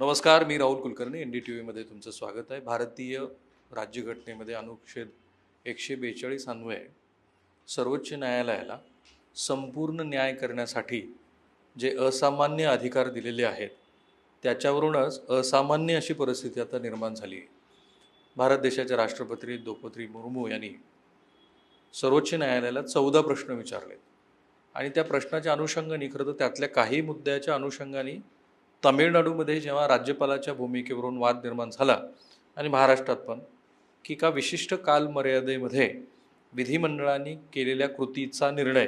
नमस्कार मी Rahul Kulkarni N D T व्हीमध्ये तुमचं स्वागत आहे. भारतीय राज्यघटनेमध्ये अनुच्छेद एकशे बेचाळीस अन्वये सर्वोच्च न्यायालयाला संपूर्ण न्याय करण्यासाठी जे असामान्य अधिकार दिलेले आहेत त्याच्यावरूनच असामान्य अशी परिस्थिती आता निर्माण झाली आहे. भारत देशाच्या राष्ट्रपती द्रौपदी मुर्मू यांनी सर्वोच्च न्यायालयाला चौदा प्रश्न विचारले आणि त्या प्रश्नाच्या अनुषंगाने खरं तर त्यातल्या काही मुद्द्याच्या अनुषंगाने तामिळनाडूमध्ये जेव्हा राज्यपालाच्या भूमिकेवरून वाद निर्माण झाला आणि महाराष्ट्रात पण की का विशिष्ट कालमर्यादेमध्ये विधिमंडळाने केलेल्या कृतीचा निर्णय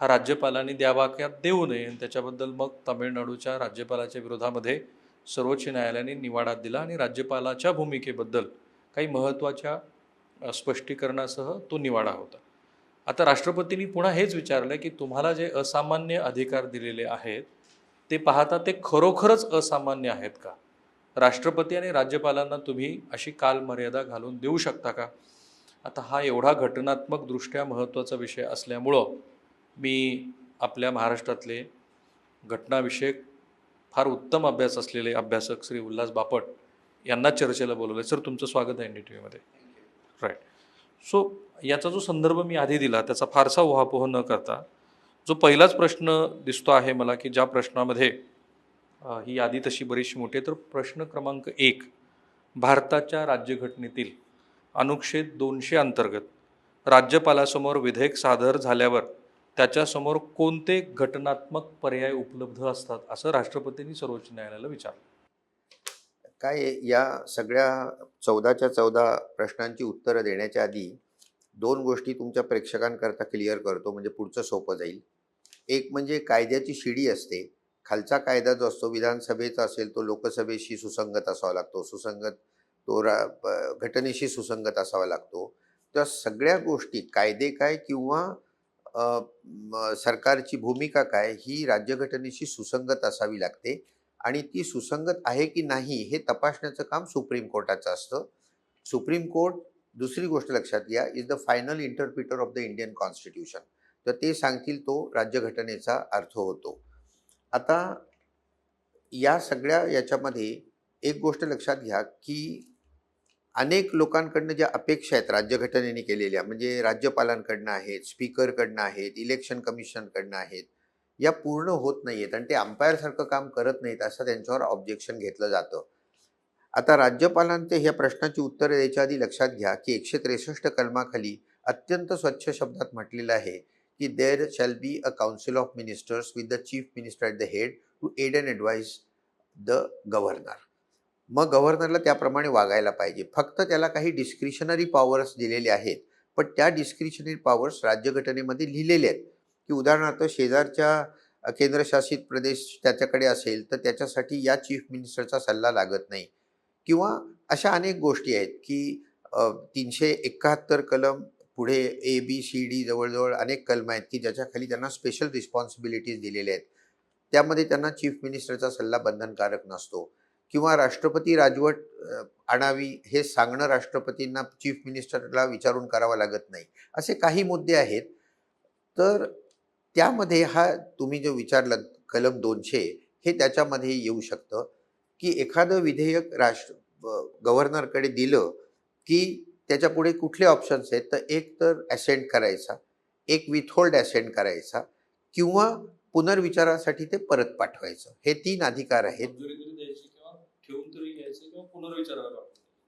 हा राज्यपालांनी द्यावा देऊ नये आणि त्याच्याबद्दल मग तामिळनाडूच्या राज्यपालाच्या विरोधामध्ये सर्वोच्च न्यायालयाने निवाडा दिला आणि राज्यपालाच्या भूमिकेबद्दल काही महत्त्वाच्या स्पष्टीकरणासह तो निवाडा होता. आता राष्ट्रपतींनी पुन्हा हेच विचारलं की तुम्हाला जे असामान्य अधिकार दिलेले आहेत ते पाहता ते खरोखरच असामान्य आहेत का? राष्ट्रपती आणि राज्यपालांना तुम्ही अशी कालमर्यादा घालून देऊ शकता का? आता हा एवढा घटनात्मकदृष्ट्या महत्त्वाचा विषय असल्यामुळं मी आपल्या महाराष्ट्रातले घटनाविषयक फार उत्तम अभ्यास असलेले अभ्यासक श्री उल्हास बापट यांना चर्चेला बोलवलं सर तुमचं स्वागत आहे एन डी टी व्हीमध्ये राईट सो याचा जो संदर्भ मी आधी दिला त्याचा फारसा उहापोह न करता जो पहिलाच प्रश्न दिसतो आहे मला की ज्या प्रश्नामध्ये ही यादी तशी बरीचशी मोठी आहे तर प्रश्न क्रमांक एक भारताच्या राज्यघटनेतील अनुच्छेद दोनशे अंतर्गत राज्यपालासमोर विधेयक सादर झाल्यावर त्याच्यासमोर कोणते घटनात्मक पर्याय उपलब्ध असतात असं राष्ट्रपतींनी सर्वोच्च न्यायालयाला विचारलं. काय या सगळ्या चौदाच्या चौदा प्रश्नांची उत्तरं देण्याच्या आधी दोन गोष्टी तुमच्या प्रेक्षकांकरता क्लिअर करतो म्हणजे पुढचं सोपं जाईल. एक म्हणजे कायद्याची शिडी असते. खालचा कायदा जो असतो विधानसभेचा असेल तो लोकसभेशी सुसंगत असावा लागतो. सुसंगत तो रा घटनेशी सुसंगत असावा लागतो. त्या सगळ्या गोष्टी कायदे काय किंवा सरकारची भूमिका काय ही राज्यघटनेशी सुसंगत असावी लागते. आणि ती सुसंगत आहे की नाही हे तपासण्याचं काम सुप्रीम कोर्टाचं असतं. सुप्रीम कोर्ट दुसरी गोष्ट लक्षात घ्या is the final interpreter of the Indian constitution तर ते सांगतील तो राज्यघटनेचा अर्थ होतो. आता या सगळ्या याच्यामध्ये एक गोष्ट लक्षात घ्या की अनेक लोकांकडनं ज्या अपेक्षा आहेत राज्यघटनेने केलेल्या म्हणजे राज्यपालांकडनं आहेत स्पीकरकडनं आहेत इलेक्शन कमिशनकडनं आहेत या पूर्ण होत नाही आहेत आणि ते अंपायरसारखं काम करत नाहीत असं त्यांच्यावर ऑब्जेक्शन घेतलं जातं. आता राज्यपालांचे ह्या प्रश्नाची उत्तरं द्यायच्या आधी लक्षात घ्या की एकशे त्रेसष्ट कलमाखाली अत्यंत स्वच्छ शब्दात म्हटलेलं आहे की there shall be a council of ministers with the chief minister at the head to aid and advise the governor मग गव्हर्नरला त्याप्रमाणे वागायला पाहिजे. फक्त त्याला काही डिस्क्रिशनरी पॉवर्स दिलेले आहेत. पण त्या डिस्क्रिशनरी पॉवर्स राज्यघटनेमध्ये लिहिलेले आहेत. की उदाहरणार्थ शेजारच्या केंद्रशासित प्रदेश त्याच्याकडे असेल तर त्याच्यासाठी या चीफ मिनिस्टरचा सल्ला लागत नाही. किंवा अशा अनेक गोष्टी आहेत की तीनशे एकाहत्तर कलम पुढे ए बी सी डी जवळजवळ अनेक कलम आहेत की ज्याच्याखाली त्यांना स्पेशल रिस्पॉन्सिबिलिटीज दिलेल्या आहेत. त्यामध्ये त्यांना चीफ मिनिस्टरचा सल्ला बंधनकारक नसतो. किंवा राष्ट्रपती राजवट आणावी हे सांगणं राष्ट्रपतींना चीफ मिनिस्टरला विचारून करावं लागत नाही. असे काही मुद्दे आहेत. तर त्यामध्ये हा तुम्ही जो विचारला कलम दोनशे हे त्याच्यामध्ये येऊ शकतं की एखादं विधेयक राष्ट्र गव्हर्नरकडे दिलं की त्याच्या पुढे कुठले ऑप्शन्स आहेत? तर एक तर ॲसेंट करायचा एक विथहोल्ड ॲसेंट करायचा किंवा पुनर्विचारासाठी ते परत पाठवायचं. हे तीन अधिकार आहेत.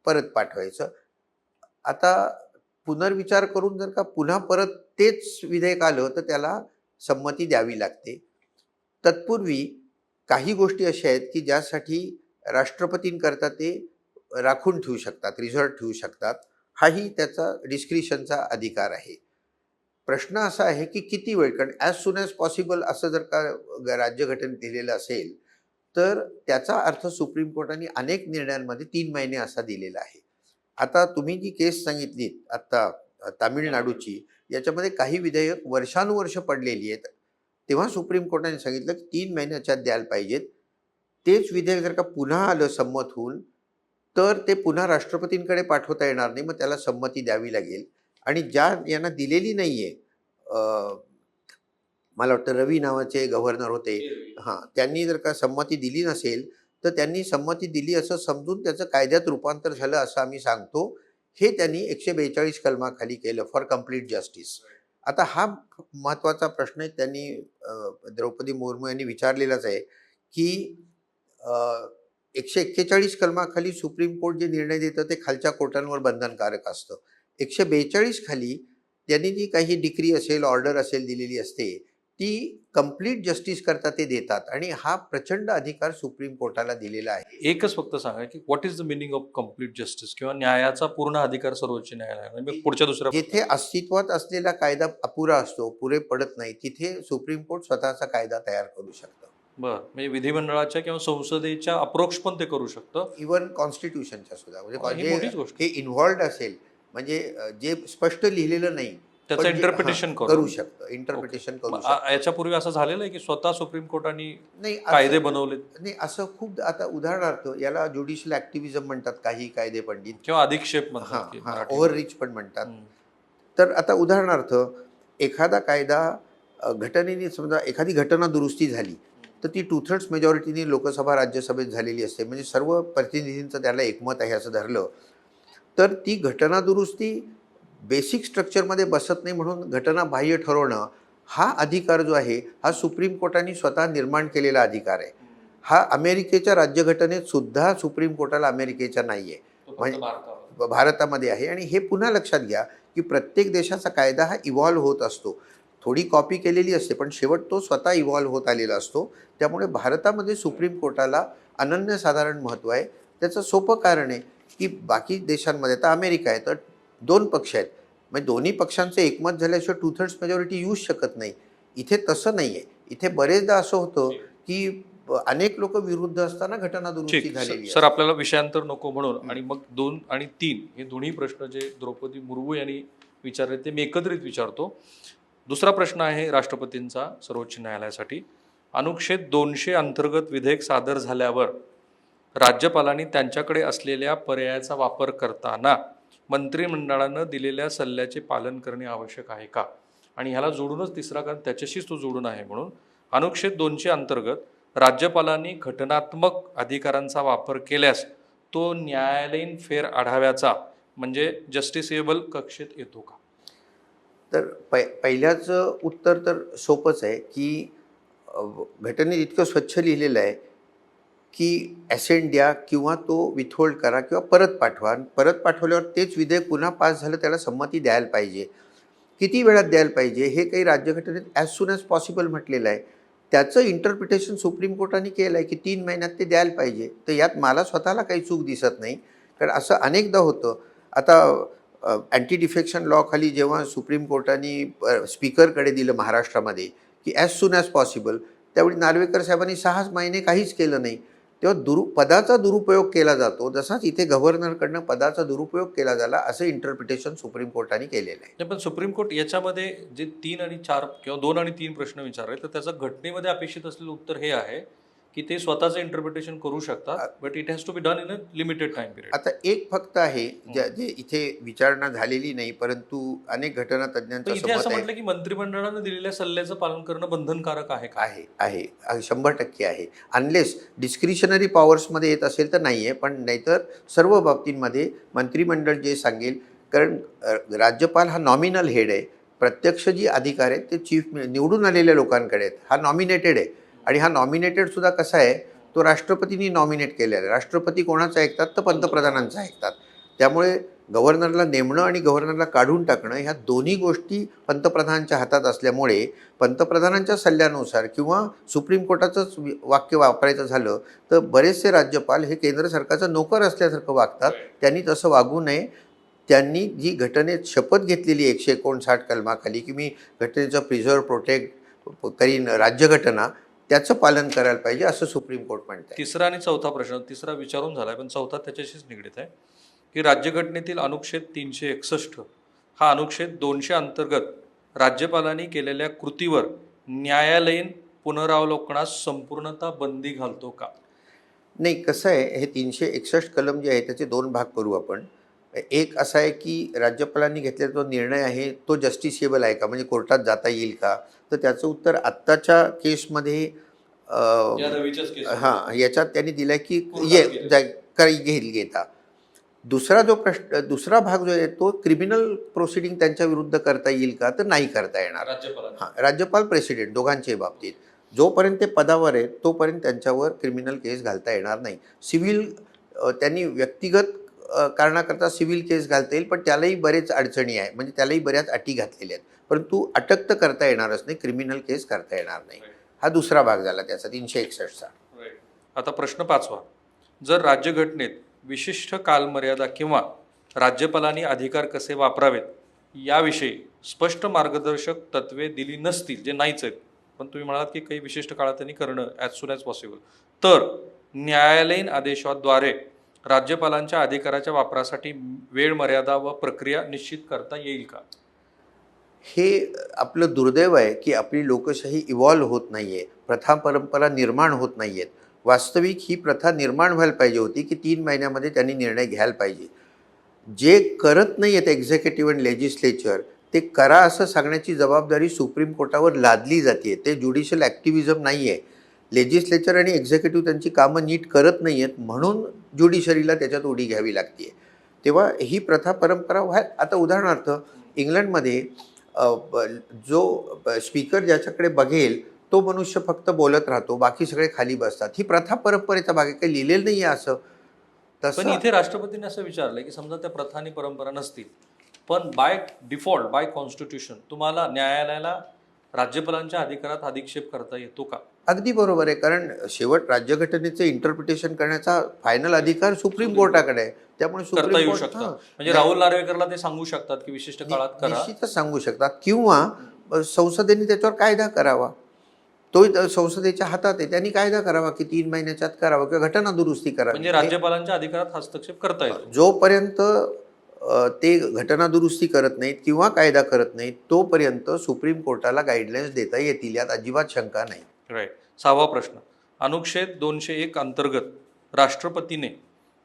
परत पाठवायचं. आता पुनर्विचार करून जर का पुन्हा परत तेच विधेयक आलं तर त्याला संमती द्यावी लागते. तत्पूर्वी काही गोष्टी अशा आहेत की ज्यासाठी राष्ट्रपतींकरता ते राखून ठेवू शकतात रिझर्व ठेवू शकतात. हाही त्याचा डिस्क्रिशनचा अधिकार आहे. प्रश्न असा आहे की किती वेळ? कारण ॲज सुन ॲज पॉसिबल असं जर का राज्यघटन राज्यघटनेत दिलेलं असेल तर त्याचा अर्थ सुप्रीम कोर्टाने अनेक निर्णयांमध्ये तीन महिने असा दिलेला आहे. आता तुम्ही जी केस सांगितली आत्ता तामिळनाडूची याच्यामध्ये काही विधेयक वर्षानुवर्ष पडलेली आहेत. तेव्हा सुप्रीम कोर्टाने सांगितलं की तीन महिन्याच्या द्यायला पाहिजेत. तेच विधेयक जर का पुन्हा आलं संमत होऊन तर ते पुन्हा राष्ट्रपतींकडे पाठवता येणार नाही मग त्याला संमती द्यावी लागेल. आणि ज्या यांना दिलेली नाहीये अ, मला वाटतं रवी नावाचे गव्हर्नर होते. हां त्यांनी जर का संमती दिली नसेल तर त्यांनी संमती दिली असं समजून त्याचं कायद्यात रूपांतर झालं असं आम्ही सांगतो. हे त्यांनी एकशे बेचाळीस कलमाखाली केलं फॉर कंप्लीट जस्टिस आता हा महत्त्वाचा प्रश्न त्यांनी द्रौपदी मुर्मू यांनी विचारलेलाच आहे की एकशे एक्केचाळीस कलमाखाली सुप्रीम कोर्ट जे निर्णय देतं ते खालच्या कोर्टांवर बंधनकारक असतं. एकशे बेचाळीस खाली त्यांनी जी काही डिक्री असेल ऑर्डर असेल दिलेली असते ती कंप्लीट जस्टिस करता ते देतात आणि हा प्रचंड अधिकार सुप्रीम कोर्टाला दिलेला आहे. एकच फक्त सांगा की what is the meaning of complete justice किंवा न्यायाचा पूर्ण अधिकार सर्वोच्च न्यायालयाला? म्हणजे पुढच्या दुसऱ्या जिथे अस्तित्वात असलेला कायदा अपुरा असतो पुरे पडत नाही तिथे सुप्रीम कोर्ट स्वतःचा कायदा तयार करू शकतं. बरं. म्हणजे विधिमंडळाच्या किंवा संसदेच्या अप्रोक्ष पण ते करू शकतं? इवन कॉन्स्टिट्यूशनच्या सुद्धा. ही म्हणजे मोठीच जे- गोष्ट. हे इन्व्हॉल्ड असेल म्हणजे अ, जे स्पष्ट लिहिलेलं नाही त्याचं पण जे- इंटरप्रिटेशन हा, करू. करू शकतं. इंटरप्रिटेशन करू मग शकतं. आ- याच्यापूर्वी असं झालेलं आहे की स्वतः सुप्रीम कोर्टाने नाही असं- कायदे बनवले नाही असं खूप आता उदाहरणार्थ याला ज्युडिशियल ऍक्टिव्हिजम म्हणतात काही कायदे पंडित. किंवा अधिक्षेप हा म्हणतात की हा मराठी. ओव्हर रिच पण म्हणतात. हम्म. तर आता उदाहरणार्थ एखादा कायदा अ, घटनेने समजा एखादी घटना दुरुस्ती झाली तर ती टू थर्ड्स मेजॉरिटीने लोकसभा राज्यसभेत झालेली असते. म्हणजे सर्व प्रतिनिधींचं त्याला एकमत आहे असं धरलं. तर ती घटना दुरुस्ती बेसिक स्ट्रक्चरमध्ये बसत नाही म्हणून घटना बाह्य ठरवणं हा अधिकार जो आहे हा सुप्रीम कोर्टाने स्वतः निर्माण केलेला अधिकार आहे. हा अमेरिकेच्या राज्यघटनेत सुद्धा सुप्रीम कोर्टाला अमेरिकेच्या नाही आहे म्हणजे-. भारतामध्ये आहे. आणि हे पुन्हा लक्षात घ्या की प्रत्येक देशाचा कायदा हा इव्हॉल्व्ह होत असतो. थोडी कॉपी केलेली असते पण शेवट तो स्वतः इव्हॉल्व्ह होत आलेला असतो. त्यामुळे भारतामध्ये सुप्रीम कोर्टाला अनन्यसाधारण महत्त्व आहे. त्याचं सोपं कारण आहे की बाकी देशांमध्ये आता अमेरिका आहे तर दोन पक्ष आहेत. म्हणजे दोन्ही पक्षांचं एकमत झाल्याशिवाय टू थर्ड्स मेजॉरिटी येऊच शकत नाही. इथे तसं नाही आहे इथे बरेचदा असं होतं की अनेक लोक विरुद्ध असताना घटना दुरुस्ती झालेली सर- सर आपल्याला विषयांतर नको म्हणून आणि मग दोन आणि तीन हे दोन्ही प्रश्न जे द्रौपदी मुर्मू यांनी विचारले ते मी एकत्रित विचारतो. दुसरा प्रश्न आहे राष्ट्रपतींचा सर्वोच्च न्यायालयासाठी. अनुच्छेद दोनशे अंतर्गत विधेयक सादर झाल्यावर राज्यपालांनी त्यांच्याकडे असलेल्या पर्यायाचा वापर करताना मंत्रिमंडळानं दिलेल्या सल्ल्याचे पालन करणे आवश्यक आहे का? आणि ह्याला जोडूनच तिसरा कारण त्याच्याशीच तो जोडून आहे म्हणून अनुच्छेद दोनशे अंतर्गत राज्यपालांनी घटनात्मक अधिकारांचा वापर केल्यास तो न्यायालयीन फेर आढाव्याचा म्हणजे जस्टिसेबल कक्षेत येतो का? तर पै पहिल्याचं उत्तर तर सोपंच आहे की घटनेत इतकं स्वच्छ लिहिलेलं आहे की ॲसेंट द्या किंवा तो विथहोल्ड करा किंवा परत पाठवा. आणि परत पाठवल्यावर तेच विधेयक पुन्हा पास झालं त्याला संमती द्यायला पाहिजे. किती वेळात द्यायला पाहिजे हे काही राज्यघटनेत ॲज सून ॲज पॉसिबल म्हटलेलं आहे. त्याचं इंटरप्रिटेशन सुप्रीम कोर्टाने केलं आहे की तीन महिन्यात ते द्यायला पाहिजे. तर यात मला स्वतःला काही चूक दिसत नाही. कारण असं अनेकदा होतं. आता अँटी डिफेक्शन लॉ खाली जेव्हा सुप्रीम कोर्टाने स्पीकरकडे दिलं महाराष्ट्रामध्ये की ॲज सून ॲज पॉसिबल त्यावेळी नार्वेकर साहेबांनी सहाच महिने काहीच केलं नाही. तेव्हा दुरु पदाचा दुरुपयोग केला जातो जसाच इथे गव्हर्नरकडनं पदाचा दुरुपयोग केला झाला असं इंटरप्रिटेशन सुप्रीम कोर्टाने केलेलं आहे. नाही पण सुप्रीम कोर्ट याच्यामध्ये जे तीन आणि चार किंवा दोन आणि तीन प्रश्न विचारले तर त्याचं घटनेमध्ये अपेक्षित असलेलं उत्तर हे आहे की ते स्वतःचं इंटरप्रिटेशन करू शकतात but it has to be done in a limited time period आता एक फक्त आहे ज्या जे इथे विचारणा झालेली नाही परंतु अनेक घटना तज्ज्ञांचं इथे असं म्हटलं की मंत्रिमंडळानं दिलेल्या सल्ल्याचं पालन करणं बंधनकारक आहे का? आहे आहे. शंभर टक्के आहे. अनलेस डिस्क्रिशनरी पॉवर्समध्ये येत असेल तर नाही आहे पण नाहीतर सर्व बाबतींमध्ये मंत्रिमंडळ जे सांगेल कारण राज्यपाल हा नॉमिनल हेड आहे. प्रत्यक्ष जी अधिकार आहेत ते चीफ निवडून आलेल्या लोकांकडे आहेत. हा नॉमिनेटेड आहे. आणि हा नॉमिनेटेड सुद्धा कसा आहे? तो राष्ट्रपतींनी नॉमिनेट केलेला आहे. राष्ट्रपती कोणाचा ऐकतात? तर पंतप्रधानांचा ऐकतात. त्यामुळे गव्हर्नरला नेमणं आणि गव्हर्नरला काढून टाकणं ह्या दोन्ही गोष्टी पंतप्रधानांच्या हातात असल्यामुळे पंतप्रधानांच्या सल्ल्यानुसार किंवा सुप्रीम कोर्टाचंच वाक्य वापरायचं झालं तर बरेचसे राज्यपाल हे केंद्र सरकारचं नोकर असल्यासारखं वागतात. त्यांनी तसं वागू नये. त्यांनी जी घटनेत शपथ घेतलेली एकशे एकोणसाठ कलमाखाली की मी घटनेचं प्रिझर्व प्रोटेक्ट करीन राज्यघटना त्याचं पालन करायला पाहिजे असं सुप्रीम कोर्ट म्हणतं तिसरा आणि चौथा प्रश्न तिसरा विचारून झालाय पण चौथा त्याच्याशीच निगडीत आहे. की राज्यघटनेतील अनुच्छेद तीनशे एकसष्ट हा अनुच्छेद दोनशे अंतर्गत राज्यपालांनी केलेल्या कृतीवर न्यायालयीन पुनरावलोकनास संपूर्णता बंदी घालतो का? नाही कसं आहे हे तीनशे एकसष्ट कलम जे आहे त्याचे दोन भाग करू आपण. एक असा आहे की राज्यपालांनी घेतलेला जो निर्णय आहे तो जस्टिसिएबल आहे का? म्हणजे कोर्टात जाता येईल का? तर त्याचं उत्तर आत्ताच्या केसमध्ये हां याच्यात त्यांनी दिलाय की ये काही घेईल घेता. दुसरा जो प्रश्न दुसरा भाग जो आहे तो क्रिमिनल प्रोसिडिंग त्यांच्या विरुद्ध करता येईल का तर नाही करता येणार. हां राज्यपाल प्रेसिडेंट दोघांच्याही बाबतीत. जोपर्यंत ते पदावर आहेत तोपर्यंत त्यांच्यावर क्रिमिनल केस घालता येणार नाही. सिव्हिल त्यांनी व्यक्तिगत कारणाकरता सिव्हिल केस घालता येईल पण त्यालाही बरेच अडचणी आहे. म्हणजे त्यालाही बऱ्याच अटी घातलेल्या आहेत. परंतु अटक तर करता येणारच नाही क्रिमिनल केस करता येणार नाही. हा दुसरा भाग झाला त्याचा तीनशे एकसष्टचा. आता प्रश्न पाचवा. जर राज्यघटनेत विशिष्ट कालमर्यादा किंवा राज्यपालांनी अधिकार कसे वापरावेत याविषयी स्पष्ट मार्गदर्शक तत्वे दिली नसतील जे नाहीच आहेत. पण तुम्ही म्हणालात की काही विशिष्ट काळात त्यांनी करणं ॲज सुन ॲज पॉसिबल तर न्यायालयीन आदेशाद्वारे राज्यपालांच्या अधिकाराच्या वापरासाठी वेळ मर्यादा व प्रक्रिया निश्चित करता येईल का? हे आपलं दुर्दैव आहे की आपली लोकशाही इव्हॉल्व्ह होत नाही आहे प्रथा परंपरा निर्माण होत नाही आहेत वास्तविक ही प्रथा निर्माण व्हायला पाहिजे होती की तीन महिन्यामध्ये त्यांनी निर्णय घ्यायला पाहिजे. जे करत नाही आहेत एक्झिक्युटिव्ह अँड लेजिस्लेचर ते करा असं सांगण्याची जबाबदारी सुप्रीम कोर्टावर लादली जाते ते ज्युडिशियल ॲक्टिव्हिजम नाही आहे लेजिस्लेचर आणि एक्झिक्युटिव्ह त्यांची कामं नीट करत नाही आहेत म्हणून ज्युडिशरीला त्याच्यात उडी घ्यावी लागते तेव्हा ही प्रथा परंपरा व्हाय आता उदाहरणार्थ इंग्लंडमध्ये जो स्पीकर ज्याच्याकडे बघेल तो मनुष्य फक्त बोलत राहतो. बाकी सगळे खाली बसतात. ही प्रथा परंपरेचा भाग आहे काही लिहिलेलं नाही आहे असं. पण इथे राष्ट्रपतींनी असं विचारलं की समजा त्या प्रथा आणि परंपरा नसतील पण बाय डिफॉल्ट बाय कॉन्स्टिट्यूशन तुम्हाला न्यायालयाला राज्यपालांच्या अधिकारात अधिक्षेप करता येतो का? अगदी बरोबर आहे. कारण शेवट राज्यघटनेचं इंटरप्रिटेशन करण्याचा फायनल अधिकार सुप्रीम कोर्टाकडे आहे. त्यामुळे सुप्रीम येऊ. म्हणजे राहुल नार्वेकरला ते सांगू शकतात की विशिष्ट काळात निश्चितच सांगू शकतात. किंवा संसदेने त्याच्यावर कायदा करावा. तो संसदेच्या हातात आहे. त्यांनी कायदा करावा की तीन महिन्याच्यात करावा किंवा घटना दुरुस्ती करावी. म्हणजे राज्यपालांच्या अधिकारात हस्तक्षेप करता येतो. जोपर्यंत ते घटना दुरुस्ती करत नाहीत किंवा कायदा करत नाहीत तोपर्यंत सुप्रीम कोर्टाला गाईडलाईन्स देता येतील. यात अजिबात शंका नाही. राईट सहावा प्रश्न. अनुच्छेद दोनशे एक अंतर्गत राष्ट्रपतीने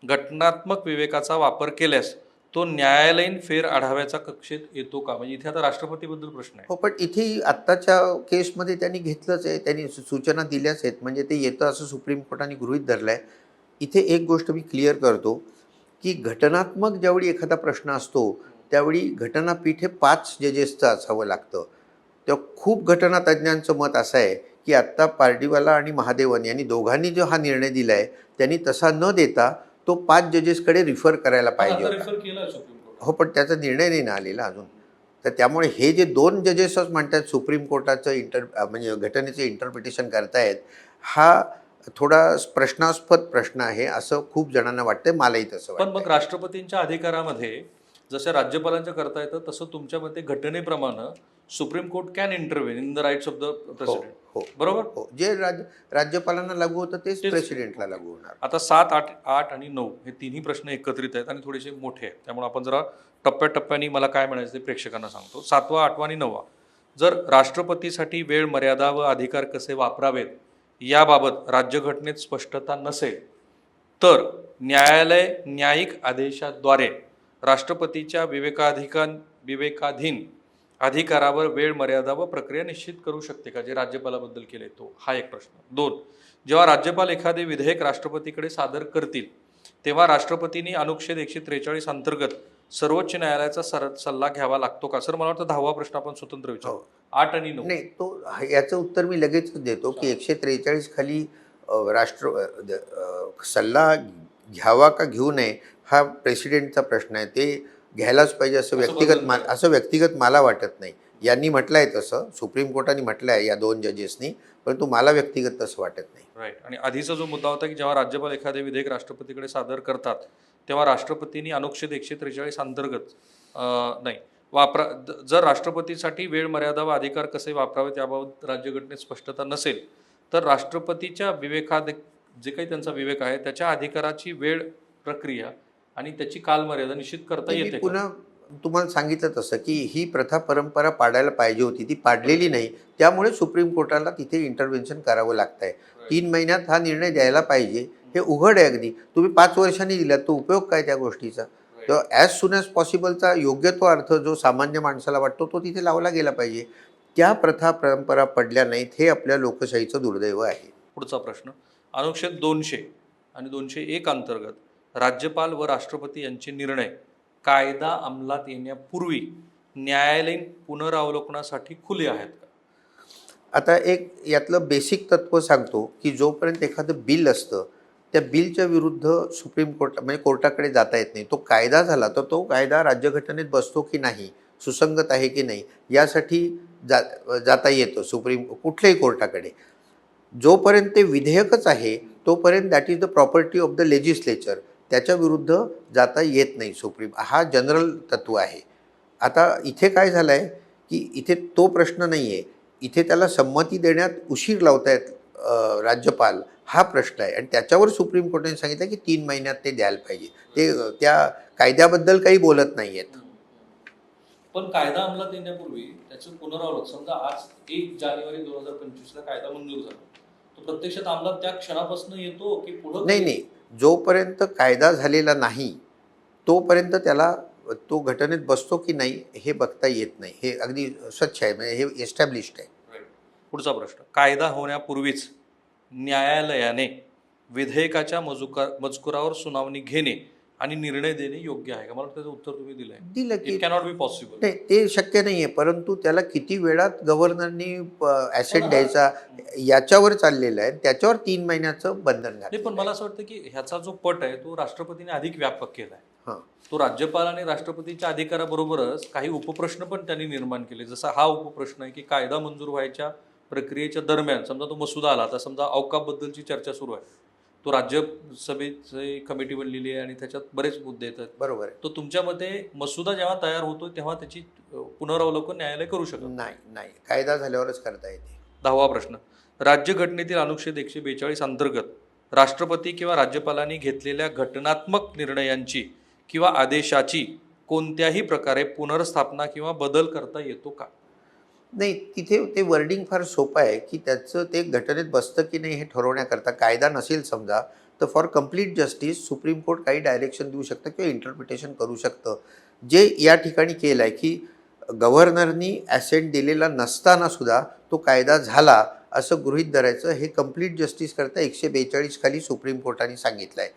घटनात्मक विवेकाचा वापर केल्यास तो न्यायालयीन फेर आढाव्याचा कक्षेत येतो का? म्हणजे इथे आता राष्ट्रपतीबद्दल प्रश्न आहे. हो पण इथे आत्ताच्या केसमध्ये त्यांनी घेतलंच आहे. त्यांनी सूचना दिल्याच आहेत. म्हणजे ते येतं असं सुप्रीम कोर्टाने गृहीत धरलं आहे इथे एक गोष्ट मी क्लिअर करतो की घटनात्मक ज्यावेळी एखादा प्रश्न असतो त्यावेळी घटनापीठ हे पाच जजेसचं असावं लागतं. तेव्हा खूप घटनातज्ञांचं मत असं आहे की आत्ता पार्डीवाला आणि महादेवन यांनी दोघांनी जो हा निर्णय दिला आहे त्यांनी तसा न देता तो पाच जजेसकडे रिफर करायला पाहिजे होता. हो पण त्याचा निर्णय नाही ना आलेला अजून. तर त्यामुळे हे जे दोन जजेसच म्हणतात सुप्रीम कोर्टाचं इंटर म्हणजे घटनेचं इंटरप्रिटेशन करतायत हा थोडा प्रश्नास्पद प्रश्न आहे असं खूप जणांना वाटतंय मलाही तसं पण मग राष्ट्रपतींच्या अधिकारामध्ये जसं राज्यपालांच्या करता येतं तसं तुमच्या मते घटनेप्रमाणे supreme court can intervene in the rights of the president हो बरोबर? हो जे राज राज्यपालांना लागू होतं तेच. प्रेसिडेंटला लागू होणार. आता सात आठ आठ आणि नऊ हे तिन्ही प्रश्न एकत्रित आहेत आणि थोडेसे मोठे आहेत. त्यामुळे आपण जरा टप्प्याटप्प्याने मला काय म्हणायचं ते प्रेक्षकांना सांगतो. सातवा आठवा आणि नववा. जर राष्ट्रपतीसाठी वेळ मर्यादा व अधिकार कसे वापरावेत याबाबत राज्यघटनेत स्पष्टता नसेल तर न्यायालय न्यायिक आदेशाद्वारे राष्ट्रपतीच्या विवेकाधिकान विवेकाधीन अधिकारावर वेळ मर्यादा व प्रक्रिया निश्चित करू शकते का? जे राज्यपालाबद्दल केले तो. हा एक प्रश्न. दोन जेव्हा राज्यपाल एखादे विधेयक राष्ट्रपतीकडे सादर करतील तेव्हा राष्ट्रपतींनी अनुच्छेद एकशे त्रेचाळीस अंतर्गत सर्वोच्च न्यायालयाचा सर सल्ला घ्यावा लागतो का? सर मला वाटतं दहावा प्रश्न आपण स्वतंत्र विचारू. हो. आठ आणि नऊ. नाही तो याचं उत्तर मी लगेचच देतो की एकशे त्रेचाळीस खाली राष्ट्र सल्ला घ्यावा का घेऊ नये हा प्रेसिडेंटचा प्रश्न आहे. ते घ्यायलाच पाहिजे असं व्यक्तिगत मा. असं व्यक्तिगत मला वाटत नाही. यांनी म्हटलं आहे तसं सुप्रीम कोर्टाने म्हटलं आहे या दोन जजेसनी परंतु मला व्यक्तिगत तसं वाटत नाही. राईट आणि आधीचा जो मुद्दा होता की जेव्हा राज्यपाल एखादे विधेयक राष्ट्रपतीकडे सादर करतात तेव्हा राष्ट्रपतींनी अनुच्छेद एकशे त्रेचाळीस अंतर्गत नाही वापरा जर राष्ट्रपतीसाठी वेळ मर्यादा व अधिकार कसे वापरावेत याबाबत राज्यघटनेत स्पष्टता नसेल तर राष्ट्रपतीच्या विवेकाध जे काही त्यांचा विवेक आहे त्याच्या अधिकाराची वेळ प्रक्रिया आणि त्याची कालमर्यादा निश्चित करता मी येते? पुन्हा तुम्हाला सांगितलं तसं की ही प्रथा परंपरा पाडायला पाहिजे होती ती पाडलेली नाही. त्यामुळे सुप्रीम कोर्टाला तिथे इंटरव्हेन्शन करावं लागतं आहे तीन महिन्यात हा निर्णय द्यायला पाहिजे. हे उघड आहे अगदी. तुम्ही पाच वर्षांनी दिलात तो उपयोग काय त्या गोष्टीचा? तर ॲज सुन ॲज पॉसिबलचा योग्य तो अर्थ जो सामान्य माणसाला वाटतो तो तिथे लावला गेला पाहिजे. त्या प्रथा परंपरा पडल्या नाहीत हे आपल्या लोकशाहीचं दुर्दैव आहे. पुढचा प्रश्न. अनुच्छेद दोनशे आणि दोनशे एक अंतर्गत राज्यपाल व राष्ट्रपती यांचे निर्णय कायदा अंमलात येण्यापूर्वी न्यायालयीन पुनरावलोकनासाठी खुले आहेत का? आता एक यातलं बेसिक तत्व सांगतो की जोपर्यंत एखादं बिल असतं त्या बिलच्या विरुद्ध सुप्रीम कोर्ट म्हणजे कोर्टाकडे जाता येत नाही. तो कायदा झाला तर तो कायदा राज्यघटनेत बसतो की नाही सुसंगत आहे की नाही यासाठी जा जाता येतं सुप्रीम कुठल्याही कोर्टाकडे. जोपर्यंत ते विधेयकच आहे तोपर्यंत that is the property of the legislature त्याच्या विरुद्ध जाता येत नाही सुप्रीम. हा जनरल तत्व आहे. आता इथे काय झालं आहे की इथे तो प्रश्न नाही आहे इथे त्याला संमती देण्यात उशीर लावतायत राज्यपाल हा प्रश्न आहे. आणि त्याच्यावर सुप्रीम कोर्टाने सांगितलं की तीन महिन्यात ते द्यायला पाहिजे. ते त्या कायद्याबद्दल काही बोलत नाही आहेत पण कायदा अंमलात येण्यापूर्वी त्याचं पुनरावलोकन समजा आज एक जानेवारी दोन हजार पंचवीसला कायदा मंजूर झाला. तो प्रत्यक्षात अंमलात त्या क्षणापासून येतो की पुढं नाही नाही. जोपर्यंत कायदा झालेला नाही तोपर्यंत त्याला तो घटनेत बसतो की नाही हे बघता येत नाही. हे अगदी स्वच्छ आहे म्हणजे हे एस्टॅब्लिश्ड आहे. पुढचा प्रश्न. कायदा होण्यापूर्वीच न्यायालयाने विधेयकाच्या मजुका मजकुरावर सुनावणी घेणे आणि निर्णय देणे योग्य आहे का? मला त्याचं उत्तर तुम्ही दिलंय. दिलं की इट कॅनॉट बी पॉसिबल नाही ते शक्य नाही आहे परंतु त्याला किती वेळात गव्हर्नरनी ॲसेट द्यायचा याच्यावर चाललेलं आहे त्याच्यावर तीन महिन्याचं बंधन नाही पण मला असं वाटतं की ह्याचा जो पट आहे तो राष्ट्रपतीने अधिक व्यापक केला आहे. तो राज्यपाल आणि राष्ट्रपतीच्या अधिकाराबरोबरच काही उपप्रश्न पण त्यांनी निर्माण केले. जसा हा उपप्रश्न आहे की कायदा मंजूर व्हायच्या प्रक्रियेच्या दरम्यान समजा तो मसुदा आला आता समजा अवकाबद्दलची चर्चा सुरू आहे. तो राज्यसभेची कमिटी बनलेली आहे आणि त्याच्यात बरेच मुद्दे येतात. बरोबर आहे. तो तुमच्या मते मसुदा जेव्हा तयार होतो तेव्हा त्याची पुनरावलोकन न्यायालय करू शकत नाही नाही. कायदा झाल्यावरच करता येते. दहावा प्रश्न. राज्यघटनेतील अनुच्छेद एकशे बेचाळीस अंतर्गत राष्ट्रपती किंवा राज्यपालांनी घेतलेल्या घटनात्मक निर्णयांची किंवा आदेशाची कोणत्याही प्रकारे पुनर्स्थापना किंवा बदल करता येतो का? नाही तिथे ते वर्डिंग फार सोपं आहे की त्याचं ते घटनेत बसतं की नाही हे ठरवण्याकरता कायदा नसेल समजा तर for complete justice supreme court काही डायरेक्शन देऊ शकतं किंवा इंटरप्रिटेशन करू शकतं. जे या ठिकाणी केलं आहे की गव्हर्नरनी ॲसेंट दिलेला नसताना सुद्धा तो कायदा झाला असं गृहीत धरायचं हे कंप्लीट जस्टिस करता एकशे बेचाळीस खाली सुप्रीम कोर्टाने सांगितलं आहे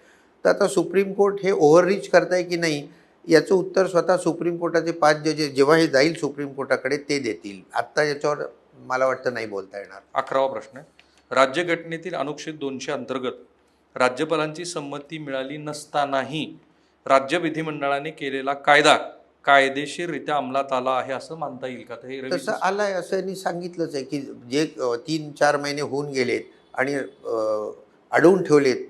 तर आता सुप्रीम कोर्ट हे ओव्हररीच करताय की नाही याचं उत्तर स्वतः सुप्रीम कोर्टाचे पाच जजेस जेव्हा हे जाईल सुप्रीम कोर्टाकडे ते देतील. आत्ता याच्यावर मला वाटतं नाही बोलता येणार. अकरावा प्रश्न आहे. राज्यघटनेतील अनुच्छेद दोनशे अंतर्गत राज्यपालांची संमती मिळाली नसतानाही राज्य विधिमंडळाने केलेला कायदा कायदेशीररित्या अंमलात आला आहे असं मानता येईल का? तर हे तसं आलाय असं यांनी सांगितलंच आहे की जे तीन चार महिने होऊन गेलेत आणि अडवून ठेवलेत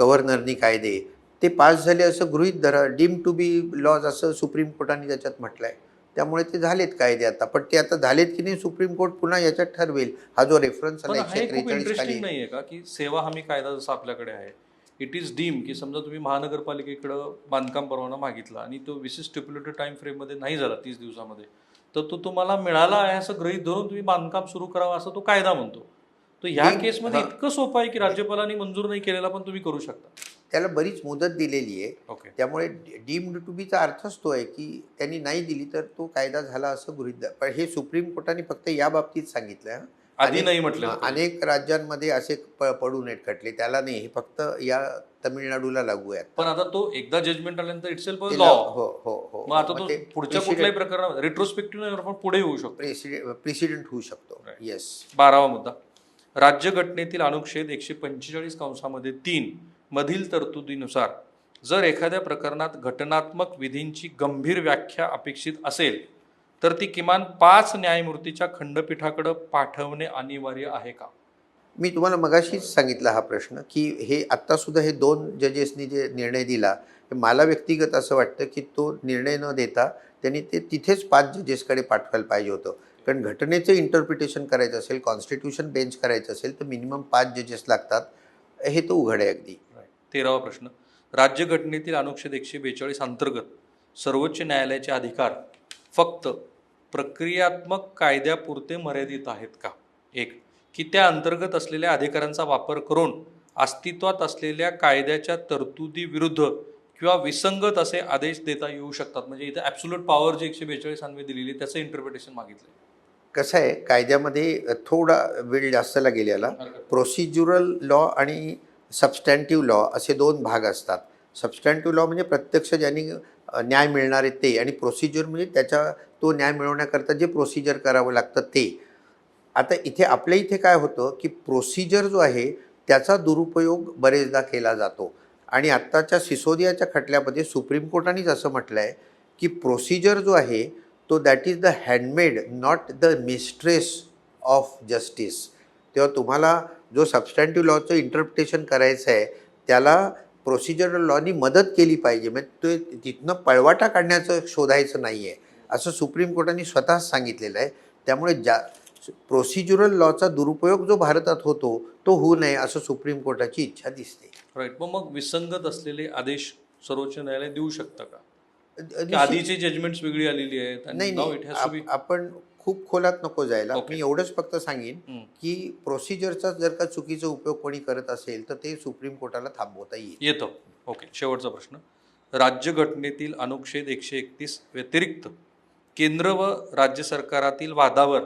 गव्हर्नरनी कायदे ते पास झाले असं गृहीत धरा. डीम टू बी लॉज असं सुप्रीम कोर्टाने त्याच्यात म्हटलं आहे त्यामुळे ते झालेत कायदे आता. पण ते आता झालेत की नाही सुप्रीम कोर्ट पुन्हा याच्यात ठरवेल. हा जो रेफरन्स आला एकशे हे त्रेचाळीस खाली. नाहीये का की सेवा हमी कायदा जसा आपल्याकडे आहे इट इज डीम की समजा तुम्ही महानगरपालिकेकडं बांधकाम परवाना मागितला आणि तो विशिष्ट स्टिप्युलेटेड टाइम फ्रेममध्ये नाही झाला तीस दिवसामध्ये तर तो तुम्हाला मिळाला आहे असं गृहीत धरून तुम्ही बांधकाम सुरू करावं असं तो कायदा म्हणतो. तर ह्या केसमध्ये. इतकं सोपं आहे की राज्यपालांनी मंजूर नाही केलेला पण तुम्ही करू शकता. त्याला बरीच मुदत दिलेली आहे. त्यामुळे डीम्ड टू बीचा अर्थच तो आहे की त्यांनी नाही दिली तर तो कायदा झाला असं गृहीत पण हे सुप्रीम कोर्टाने फक्त या बाबतीत सांगितलं हं. आधी नाही म्हटलं हा. अनेक राज्यांमध्ये असे प- पडू नयेत खटले. त्याला नाही हे फक्त या तमिळनाडूला लागू आहेत. पण आता तो एकदा जजमेंट आल्यानंतर इट सेल्फ ते लॉ ला- हो हो हो. मग आता तो पुढच्या कुठल्याही प्रकरणात रिट्रोस्पेक्टिव्ह पण पुढे येऊ शकतो. प्रेसिडेंट प्रेसिडेंट होऊ शकतो. येस बारावा मुद्दा. राज्यघटनेतील अनुच्छेद एकशे पंचेचाळीस कंसामध्ये तीन मधील तरतुदीनुसार जर एखाद्या प्रकरणात घटनात्मक विधींची गंभीर व्याख्या अपेक्षित असेल तर ती किमान पाच न्यायमूर्तीच्या खंडपीठाकडे पाठवणे अनिवार्य आहे का? मी तुम्हाला मगाशीच सांगितला हा प्रश्न की हे आत्तासुद्धा हे दोन जजेसनी जे निर्णय दिला मला व्यक्तिगत असं वाटतं की तो निर्णय न देता त्यांनी ते तिथेच पाच जजेसकडे पाठवायला पाहिजे होतं. कारण घटनेचं इंटरप्रिटेशन करायचं असेल कॉन्स्टिट्यूशन बेंच करायचं असेल तर मिनिमम पाच जजेस लागतात. हे तो उघड आहे अगदी. तेरावा प्रश्न. राज्यघटनेतील अनुच्छेद एकशे बेचाळीस अंतर्गत सर्वोच्च न्यायालयाचे अधिकार फक्त प्रक्रियात्मक कायद्यापुरते मर्यादित आहेत का? एक की त्या अंतर्गत असलेल्या अधिकारांचा वापर करून अस्तित्वात असलेल्या कायद्याच्या तरतुदी विरुद्ध किंवा विसंगत असे आदेश देता येऊ शकतात. म्हणजे इथे ॲब्सोल्यूट पॉवर जी एकशे बेचाळीस अन्वे दिलेली त्याचं इंटरप्रिटेशन मागितलं कसं आहे कायद्यामध्ये थोडा वेळ जास्तला गेलेला प्रोसिज्युरल लॉ आणि सबस्टॅन्टिव्ह लॉ असे दोन भाग असतात. सबस्टँटिव्ह लॉ म्हणजे प्रत्यक्ष ज्यांनी न्याय मिळणार आहे ते आणि प्रोसिजर म्हणजे त्याच्या तो न्याय मिळवण्याकरता जे प्रोसिजर करावं लागतं ते. आता इथे आपल्या इथे काय होतं की प्रोसिजर जो आहे त्याचा दुरुपयोग बरेचदा केला जातो. आणि आत्ताच्या सिसोदियाच्या खटल्यामध्ये सुप्रीम कोर्टानेच असं म्हटलं आहे की प्रोसिजर जो आहे तो that is the handmaid not the mistress of justice तेव्हा तुम्हाला जो सबस्टॅन्टिव्ह लॉचं इंटरप्रिटेशन करायचं आहे त्याला प्रोसिजरल लॉनी मदत केली पाहिजे. म्हणजे ते तिथनं पळवाटा काढण्याचं शोधायचं नाही आहे असं सुप्रीम कोर्टाने स्वतःच सांगितलेलं आहे. त्यामुळे जा प्रोसिज्युरल लॉचा दुरुपयोग जो भारतात होतो तो होऊ नये असं सुप्रीम कोर्टाची इच्छा दिसते. राईट मग मग विसंगत असलेले आदेश सर्वोच्च न्यायालय देऊ शकतं का? आधीची जजमेंट्स वेगळी आलेली आहेत नाही आपण खूप खोलात नको जायला. मी एवढंच फक्त सांगेन. की प्रोसिजरचा जर का चुकीचा उपयोग कोणी करत असेल तर ते सुप्रीम कोर्टाला थांबवता येईल. येतं. ओके. शेवटचा प्रश्न. राज्यघटनेतील अनुच्छेद एकशे एकतीस व्यतिरिक्त केंद्र व राज्य सरकारातील वादावर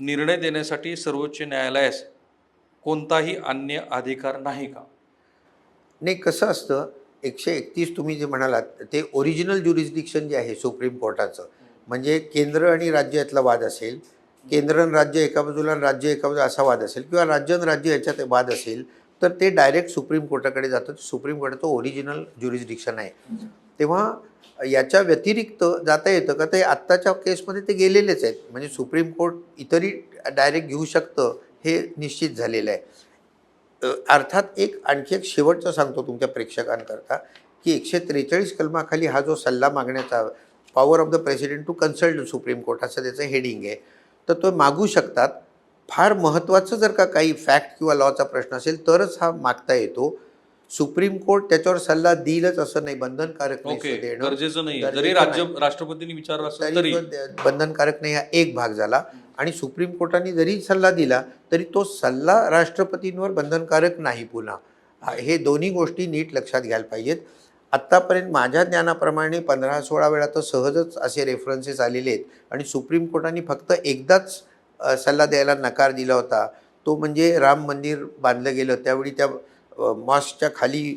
निर्णय देण्यासाठी सर्वोच्च न्यायालयास कोणताही अन्य अधिकार नाही का? नाही कसं असतं एकशे एकतीस तुम्ही जे म्हणालात ते ओरिजिनल ज्युरिस्डिक्शन जे आहे सुप्रीम कोर्टाचं म्हणजे केंद्र आणि राज्य यातला वाद असेल केंद्र आणि राज्य एका बाजूला आणि राज्य एका बाजूला असा वाद असेल किंवा राज्य आणि राज्य याच्यात वाद असेल तर ते डायरेक्ट सुप्रीम कोर्टाकडे जातं सुप्रीम कोर्टाचं ओरिजिनल ज्युरिस्डिक्शन आहे. तेव्हा याच्या व्यतिरिक्त जाता येतं का? ते आत्ताच्या केसमध्ये ते गेलेलेच आहेत. म्हणजे सुप्रीम कोर्ट इतरही डायरेक्ट घेऊ शकतं हे निश्चित झालेलं आहे. अर्थात एक आणखी एक शेवटचं सांगतो तुमच्या प्रेक्षकांकरता की एकशे त्रेचाळीस कलमाखाली हा जो सल्ला मागण्याचा power of the president to consult supreme court असं त्याचं हेडिंग आहे. तर तो मागू शकतात. फार महत्त्वाचं जर का काही फॅक्ट किंवा लॉचा प्रश्न असेल तरच हा मागता येतो. सुप्रीम कोर्ट त्याच्यावर सल्ला देईलच असं नाही. बंधनकारक. गरजेचं नाही जरी राज्य. राष्ट्रपतींनी विचारलं बंधनकारक नाही. हा एक भाग झाला. आणि सुप्रीम कोर्टाने जरी सल्ला दिला तरी तो सल्ला राष्ट्रपतींवर बंधनकारक नाही पुन्हा. हा- हे दोन्ही गोष्टी नीट लक्षात घ्यायला पाहिजेत. आत्तापर्यंत माझ्या ज्ञानाप्रमाणे पंधरा सोळा वेळा तर सहजच असे रेफरन्सेस आलेले आहेत. आणि सुप्रीम कोर्टाने फक्त एकदाच सल्ला द्यायला नकार दिला होता. तो म्हणजे राम मंदिर बांधलं गेलं. त्यावेळी त्या मॉस्कच्या खाली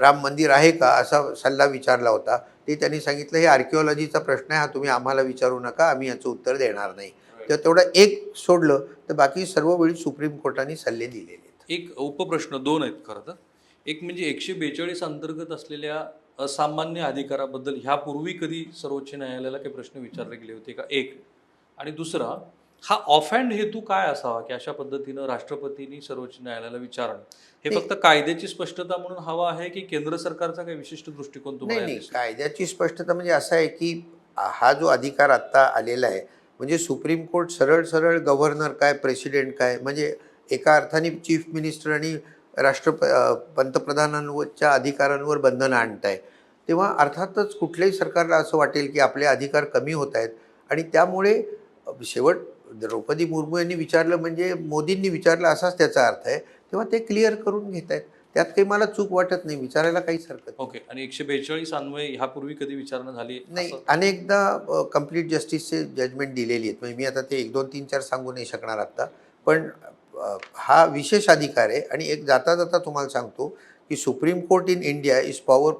राम मंदिर आहे का असा सल्ला विचारला होता. ते त्यांनी सांगितलं हे आर्किओलॉजीचा प्रश्न आहे. हा तुम्ही आम्हाला विचारू नका. आम्ही याचं उत्तर देणार नाही. तर तेवढं एक सोडलं. तर बाकी सर्व वेळी सुप्रीम कोर्टाने सल्ले दिलेले आहेत. एक उपप्रश्न दोन आहेत खरं तर. एक म्हणजे एकशे बेचाळीस अंतर्गत असलेल्या असामान्य अधिकाराबद्दल ह्यापूर्वी कधी सर्वोच्च न्यायालयाला काही प्रश्न विचारले गेले होते का एक आणि दुसरा हा ऑफ हँड हेतू काय असावा की अशा पद्धतीनं राष्ट्रपतींनी सर्वोच्च न्यायालयाला विचारणं हे. फक्त कायद्याची स्पष्टता म्हणून हवा आहे की केंद्र सरकारचा काही विशिष्ट दृष्टिकोन तुम्हाला? कायद्याची स्पष्टता म्हणजे असं आहे की हा जो अधिकार आत्ता आलेला आहे म्हणजे सुप्रीम कोर्ट सरळ सरळ गव्हर्नर काय प्रेसिडेंट काय म्हणजे एका अर्थाने चीफ मिनिस्टर आणि राष्ट्रप अ, पंतप्रधानांवरच्या अधिकारांवर बंधनं आणत आहे तेव्हा अर्थातच कुठल्याही सरकारला असं वाटेल की आपले अधिकार कमी होत आहेत आणि त्यामुळे शेवट द्रौपदी मुर्मू यांनी विचारलं म्हणजे मोदींनी विचारलं असाच त्याचा अर्थ आहे. तेव्हा ते क्लिअर करून घेत आहेत त्यात काही मला चूक वाटत नाही. विचारायला काहीच हरकत. ओके. आणि एकशे बेचाळीस अन्वये ह्यापूर्वी कधी विचारणा झाली नाही? अनेकदा कंप्लीट जस्टिसचे जजमेंट दिलेली आहेत. म्हणजे मी आता ते एक दोन तीन चार सांगू नाही शकणार आत्ता. पण हा विशेष अधिकार आहे. आणि एक जाता जाता तुम्हाला सांगतो की supreme court in India is power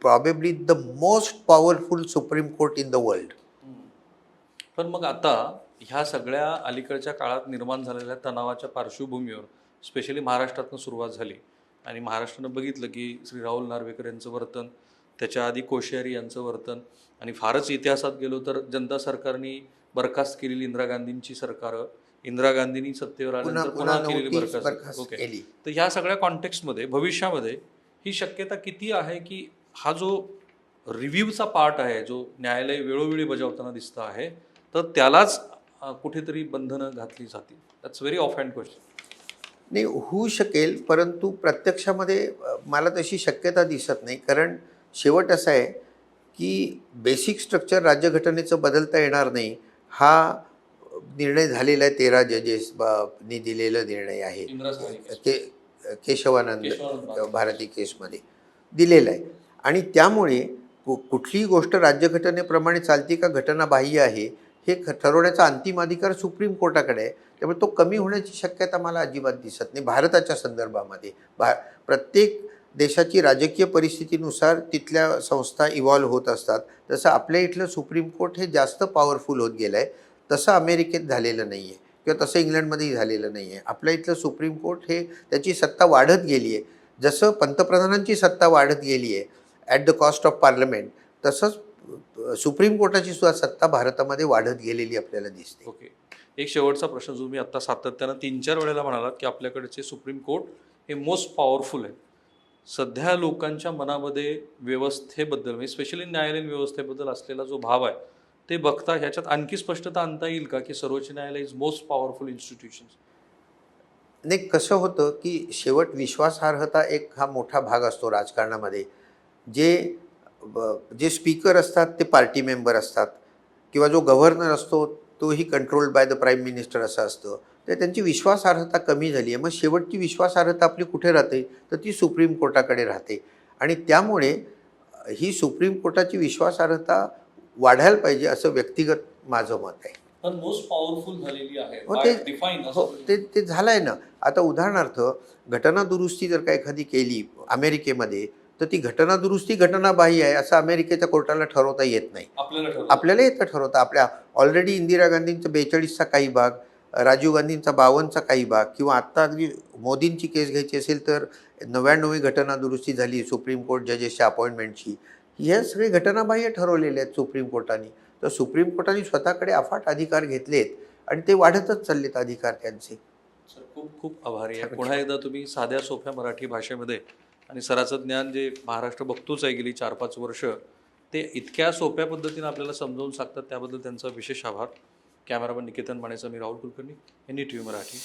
probably the most powerful supreme court in the world. पण मग आता ह्या सगळ्या अलीकडच्या काळात निर्माण झालेल्या तणावाच्या पार्श्वभूमीवर स्पेशली महाराष्ट्रातनं सुरुवात झाली. आणि महाराष्ट्रानं बघितलं की श्री राहुल नार्वेकर यांचं वर्तन त्याच्या आधी कोश्यारी यांचं वर्तन आणि फारच इतिहासात गेलो तर जनता सरकारने बरखास्त केलेली इंदिरा गांधींची सरकारं इंदिरा गांधींनी सत्तेवर आल्यानंतर पुन्हा केलेली बरखास्त ओके. तर ह्या सगळ्या कॉन्टेक्स्टमध्ये भविष्यामध्ये ही शक्यता किती आहे की हा जो रिव्ह्यूचा पार्ट आहे जो न्यायालय वेळोवेळी बजावताना दिसतं आहे तर त्यालाच कुठेतरी बंधनं घातली जातील? That's very off hand question नाही होऊ शकेल परंतु प्रत्यक्षामध्ये मला तशी शक्यता दिसत नाही. कारण शेवट असा आहे की बेसिक स्ट्रक्चर राज्यघटनेचं बदलता येणार नाही. हा निर्णय झालेला आहे तेरा जजेस नी दिलेला निर्णय आहे. के केशवानंद भारती केसमध्ये दिलेलं आहे. आणि त्यामुळे कु कुठलीही गोष्ट राज्यघटनेप्रमाणे चालते का घटनाबाह्य आहे हे ख- ठरवण्याचा अंतिम अधिकार सुप्रीम कोर्टाकडे आहे. त्यामुळे तो कमी होण्याची शक्यता मला अजिबात दिसत नाही भारताच्या संदर्भामध्ये. भा प्रत्येक देशाची राजकीय परिस्थितीनुसार तिथल्या संस्था इव्हॉल्व्ह होत असतात. तसं आपल्या इथलं सुप्रीम कोर्ट हे जास्त पॉवरफुल होत गेलं आहे तसं अमेरिकेत झालेलं नाही आहे किंवा तसं इंग्लंडमध्येही झालेलं नाही आहे आपल्या इथलं सुप्रीम कोर्ट हे त्याची सत्ता वाढत गेली आहे जसं पंतप्रधानांची सत्ता वाढत गेली आहे at the cost of parliament तसंच सुप्रीम कोर्टाची सुद्धा सत्ता भारतामध्ये वाढत गेलेली आपल्याला दिसते. ओके. एक शेवटचा प्रश्न जो मी आत्ता सातत्यानं तीन चार वेळेला म्हणालात की आपल्याकडचे सुप्रीम कोर्ट हे मोस्ट पॉवरफुल आहे सध्या लोकांच्या मनामध्ये व्यवस्थेबद्दल म्हणजे स्पेशली न्यायालयीन व्यवस्थेबद्दल असलेला जो भाव आहे ते बघता ह्याच्यात आणखी स्पष्टता आणता येईल का की सर्वोच्च न्यायालय इज मोस्ट पॉवरफुल इन्स्टिट्यूशन नाही कसं होतं की शेवट विश्वासार्हता एक हा मोठा भाग असतो राजकारणामध्ये. जे ब- जे स्पीकर असतात ते पार्टी मेंबर असतात. किंवा जो गव्हर्नर असतो तोही controlled by the prime minister असं असतं. तर त्यांची विश्वासार्हता कमी झाली आहे. मग शेवटची विश्वासार्हता आपली कुठे राहते? तर ती सुप्रीम कोर्टाकडे राहते. आणि त्यामुळे ही सुप्रीम कोर्टाची विश्वासार्हता वाढायला पाहिजे असं व्यक्तिगत माझं मत आहे. पण मोस्ट पॉवरफुल झालेली आहे. हो, ते- हो ते ते झालं आहे ना. आता उदाहरणार्थ घटना दुरुस्ती जर का एखादी केली अमेरिकेमध्ये तर ती घटना दुरुस्ती घटनाबाह्य आहे असं अमेरिकेच्या कोर्टाला ठरवता येत नाही. आपल्याला आपल्याला येतं ठरवता. आपल्या ऑलरेडी इंदिरा गांधींचा बेचाळीसचा काही भाग राजीव गांधींचा बावनचा काही भाग किंवा आत्ता अगदी मोदींची केस घ्यायची असेल तर नव्याण्णवी घटना दुरुस्ती झाली सुप्रीम कोर्ट जजेसच्या अपॉइंटमेंटची हे सगळे घटनाबाह्य ठरवलेले आहेत सुप्रीम कोर्टाने. तर सुप्रीम कोर्टाने स्वतःकडे अफाट अधिकार घेतलेत आणि ते वाढतच चाललेत अधिकार त्यांचे. सर खूप खूप आभारी आहे. पुन्हा एकदा तुम्ही साध्या सोप्या मराठी भाषेमध्ये आणि सराचं ज्ञान जे महाराष्ट्र बघतोच आहे गेली चार पाच वर्ष ते इतक्या सोप्या पद्धतीने आपल्याला समजावून सांगतात त्याबद्दल त्यांचा विशेष आभार. कॅमेरामन निकेतन मानेचा मी Rahul Kulkarni N T V Marathi.